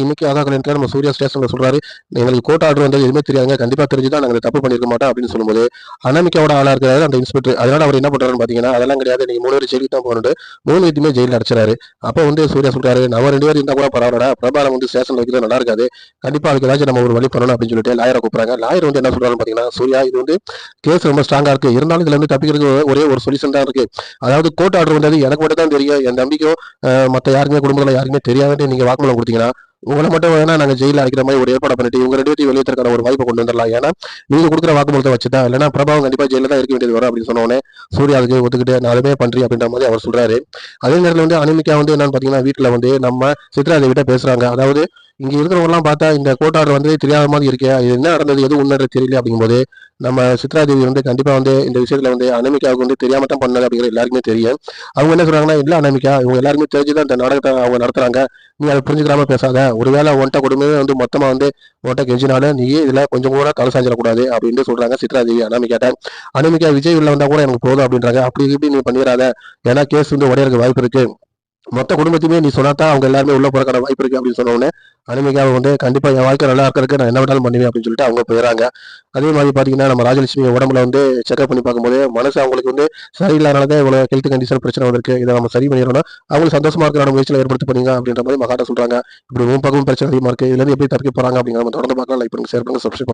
இன்னைக்கு ஆகா கல்யாணத்துல நம்ம சூர்யா ஸ்டேஷன்ல சொல்றாரு எங்களுக்கு கோர்ட் ஆர்டர் வந்தது எதுவுமே தெரியாதுங்க கண்டிப்பா தெரிஞ்சுதான் நாங்க நாங்கள் தப்பு பண்ணிருக்க மாட்டோம் அப்படின்னு சொல்லும்போது அனாமிக்காவோட ஆளா இருக்கிறாரு அந்த இன்ஸ்பெக்டர் அதனால அவர் என்ன பண்றாருன்னு பாத்தீங்கன்னா அதெல்லாம் கிடையாது நீங்க மூணு பேர் ஜெயிலுக்கு தான் போகணும் மூணு வீட்டுமே ஜெயிலில் அடைச்சாரு அப்போ வந்து சூர்யா சொல்றாரு நம்ம ரெண்டு பேர் இருந்தா கூட பரவாயில்லடா பிரபாரம் வந்து ஸ்டேஷன்ல வைக்கிறது நல்லா இருக்காது கண்டிப்பா அதுக்கு ஏதாச்சும் நம்ம ஒரு வழி பண்ணணும் அப்படின்னு சொல்லிட்டு லாயரை கூப்பிடுறாங்க. லாயர் வந்து என்ன சொல்றாருன்னு பாத்தீங்கன்னா சூர்யா இது வந்து கேஸ் ரொம்ப ஸ்ட்ராங்கா இருக்கு. இருந்தாலும் இதுல இருந்து தப்பிக்கிறதுக்கு ஒரே ஒரு சொல்யூஷன் தான் இருக்கு. அதாவது கோர்ட் ஆர்டர் வந்தது எனக்கு மட்டும் தான் தெரியும் என் தம்பிக்கும் மற்ற மத்த யாருக்குமே குடும்பத்துல யாருக்குமே தெரியாதுன்னு நீங்க வாக்குமூலம் கொடுத்தீங்கன்னா உங்களை மட்டும் வேணா நாங்கள் ஜெயிலில் அடைக்கிற மாதிரி ஒரு ஏற்பாடு பண்ணிட்டு இவங்க ரெண்டு பேர்த்தையும் வெளியேற்றக்கான ஒரு வாய்ப்பை கொண்டு வந்துடலாம். ஏன்னா நீங்க கொடுக்குற வாக்குமூலத்தை வச்சுதான் இல்லைன்னா பிரபாவம் கண்டிப்பா ஜெயிலில் தான் இருக்க வேண்டியது வரும் அப்படின்னு சொன்னோன்னே உடனே சூர்யா அதுக்கு ஒத்துக்கிட்டு நான் அதுமே பண்றேன் அப்படின்ற மாதிரி அவர் சொல்றாரு. அதே நேரத்தில் வந்து அனிமிக்கா வந்து என்னன்னு பாத்தீங்கன்னா வீட்டில் வந்து நம்ம சித்ரா தேவிட்ட பேசுறாங்க. அதாவது இங்க இருக்கிறவங்கலாம் பார்த்தா இந்த கோட்டாடு வந்து தெரியாத மாதிரி இருக்கே. இது என்ன நடந்தது எது உண்மை தெரியல அப்படிங்கும்போது நம்ம சித்ராதேவி வந்து கண்டிப்பா வந்து இந்த விஷயத்துல வந்து அனமிக்காவுக்கு வந்து தெரியாம தான் பண்ணது அப்படிங்கிற எல்லாருக்குமே தெரியும். அவங்க என்ன சொல்றாங்கன்னா இல்ல அனமிக்கா இவங்க எல்லாருமே தெரிஞ்சுதான் இந்த நாடகத்தை அவங்க நடத்துறாங்க. நீ அதை புரிஞ்சுக்காம பேசாத. ஒருவேளை ஒன்ட்ட கொடுமையே வந்து மொத்தமா வந்து ஒன்ட்ட கெஞ்சினாலும் நீ இதுல கொஞ்சம் கூட தலை சாஞ்சிடக்கூடாது அப்படின்னு சொல்றாங்க சித்ராதேவி தேவி அனாமிக்காட்ட அனாமிகா விஜய் உள்ள வந்தா கூட எனக்கு போதும் அப்படின்றாங்க. அப்படி இப்படி நீ பண்ணிடாத ஏன்னா கேஸ் வந்து உடையறதுக்கு வாய்ப்பு இருக்கு. மொத்த குடும்பத்தையுமே நீ சொன்னாதான் அவங்க எல்லாருமே உள்ள போறக்கான வாய்ப்பு இருக்கு அப்படின்னு சொன்னோடனே அனிமிகாவை வந்து கண்டிப்பா என் வாழ்க்கை நல்லா இருக்கிறதுக்கு நான் என்ன வேணாலும் பண்ணுவேன் அப்படின்னு சொல்லிட்டு அவங்க போயிடறாங்க. அதே மாதிரி பாத்தீங்கன்னா நம்ம ராஜலட்சுமி உடம்புல வந்து செக்அப் பண்ணி பார்க்கும்போது மனசு அவங்களுக்கு வந்து சரியில்லாதனாலதான் இவ்வளவு ஹெல்த் கண்டிஷன் பிரச்சனை வந்திருக்கு. இதை நம்ம சரி பண்ணிடணும் அவங்களுக்கு சந்தோஷமா இருக்கிற முயற்சியில் ஏற்படுத்தி பண்ணீங்க அப்படின்ற மாதிரி மகாட்ட சொல்றாங்க. இப்படி உன் பக்கமும் பிரச்சனை அதிகமா இருக்கு. இதுல இருந்து எப்படி தப்பிக்க போறாங்க அப்படிங்கிற நம்ம தொடர்ந்து பார்க்கலாம். லைக் பண்ணுங்க ஷேர் பண்ணுங்க சப்ஸ்கிரைப்